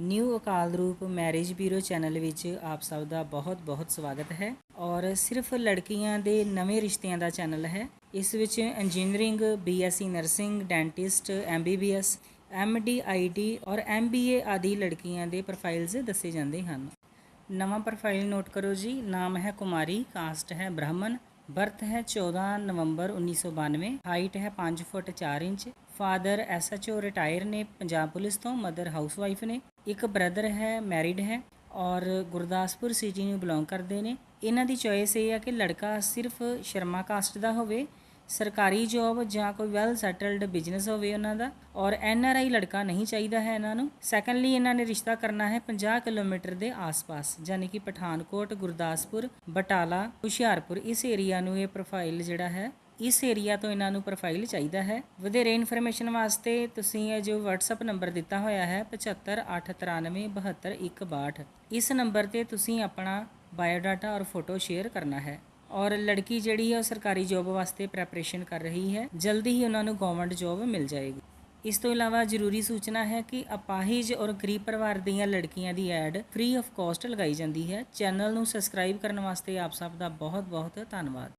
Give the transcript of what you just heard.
New ਅਕਾਲ ਰੂਪ marriage bureau channel ਵਿੱਚ ਆਪ ਸਭ ਦਾ ਬਹੁਤ-ਬਹੁਤ ਸਵਾਗਤ ਹੈ। ਔਰ ਸਿਰਫ ਲੜਕੀਆਂ ਦੇ ਨਵੇਂ ਰਿਸ਼ਤਿਆਂ ਦਾ ਚੈਨਲ ਹੈ। ਇਸ ਵਿੱਚ engineering, BSc nursing, dentist, MBBS MD IT ਔਰ ਐਮਬੀਏ ਆਦਿ ਲੜਕੀਆਂ ਦੇ ਪ੍ਰੋਫਾਈਲਸ ਦੱਸੇ ਜਾਂਦੇ ਹਨ। ਨਵਾਂ ਪ੍ਰੋਫਾਈਲ ਨੋਟ ਕਰੋ ਜੀ। ਨਾਮ ਹੈ ਕੁਮਾਰੀ, ਕਾਸਟ ਹੈ ਬ੍ਰਾਹਮਣ। ਬਰਥ ਹੈ 14 ਨਵੰਬਰ 1992 ਹਾਈਟ ਹੈ 5 feet 4 inch, father SHO retire ਨੇ ਪੰਜਾਬ ਪੁਲਿਸ ਤੋਂ, ਮਦਰ ਹਾਊਸਵਾਈਫ ਨੇ, ਇੱਕ ਬ੍ਰਦਰ ਹੈ ਮੈਰਿਡ ਹੈ ਔਰ ਗੁਰਦਾਸਪੁਰ ਸਿਟੀ ਨੂੰ ਬਿਲੋਂਗ ਕਰਦੇ ਨੇ। ਇਹਨਾਂ ਦੀ ਚੋਇਸ ਇਹ ਹੈ ਕਿ ਲੜਕਾ ਸਿਰਫ ਸ਼ਰਮਾ ਕਾਸਟ ਦਾ ਹੋਵੇ ਸਰਕਾਰੀ ਜੌਬ ਜਾਂ ਕੋਈ ਵੈਲ ਸੈਟਲਡ ਬਿਜ਼ਨਸ ਹੋਵੇ ਉਹਨਾਂ ਦਾ, ਔਰ ਐਨ ਆਰ ਆਈ ਲੜਕਾ ਨਹੀਂ ਚਾਹੀਦਾ ਹੈ ਇਹਨਾਂ ਨੂੰ। ਸੈਕੰਡਲੀ ਇਹਨਾਂ ਨੇ ਰਿਸ਼ਤਾ ਕਰਨਾ ਹੈ 50 ਕਿਲੋਮੀਟਰ ਦੇ ਆਸ-ਪਾਸ ਯਾਨੀ ਕਿ ਪਠਾਨਕੋਟ, ਗੁਰਦਾਸਪੁਰ, ਬਟਾਲਾ, ਹੁਸ਼ਿਆਰਪੁਰ, ਇਸ ਏਰੀਆ ਨੂੰ ਇਹ ਪ੍ਰੋਫਾਈਲ ਜਿਹੜਾ ਹੈ, ਇਸ ਏਰੀਆ ਤੋਂ ਇਹਨਾਂ ਨੂੰ ਪ੍ਰੋਫਾਈਲ ਚਾਹੀਦਾ ਹੈ। ਵਧੇਰੇ ਇਨਫੋਰਮੇਸ਼ਨ ਵਾਸਤੇ ਤੁਸੀਂ ਇਹ ਜੋ WhatsApp ਨੰਬਰ ਦਿੱਤਾ ਹੋਇਆ ਹੈ 7589372162 ਇਸ ਨੰਬਰ ਤੇ ਤੁਸੀਂ ਆਪਣਾ ਬਾਇਓਡਾਟਾ ਔਰ ਫੋਟੋ ਸ਼ੇਅਰ ਕਰਨਾ ਹੈ। ਔਰ ਲੜਕੀ ਜਿਹੜੀ ਹੈ ਉਹ ਸਰਕਾਰੀ ਜੌਬ ਵਾਸਤੇ ਪ੍ਰੈਪਰੇਸ਼ਨ ਕਰ ਰਹੀ ਹੈ। ਜਲਦੀ ਹੀ ਉਹਨਾਂ ਨੂੰ ਗਵਰਨਮੈਂਟ ਜੌਬ ਮਿਲ ਜਾਏਗੀ। ਇਸ ਤੋਂ ਇਲਾਵਾ ਜ਼ਰੂਰੀ ਸੂਚਨਾ ਹੈ ਕਿ ਅਪਾਹਿਜ ਔਰ ਗਰੀਬ ਪਰਿਵਾਰ ਦੀਆਂ ਲੜਕੀਆਂ ਦੀ ਐਡ ਫ੍ਰੀ ਆਫ ਕਾਸਟ ਲਗਾਈ ਜਾਂਦੀ ਹੈ। ਚੈਨਲ ਨੂੰ ਸਬਸਕ੍ਰਾਈਬ ਕਰਨ ਵਾਸਤੇ ਆਪ ਸਭ ਦਾ ਬਹੁਤ ਬਹੁਤ ਧੰਨਵਾਦ।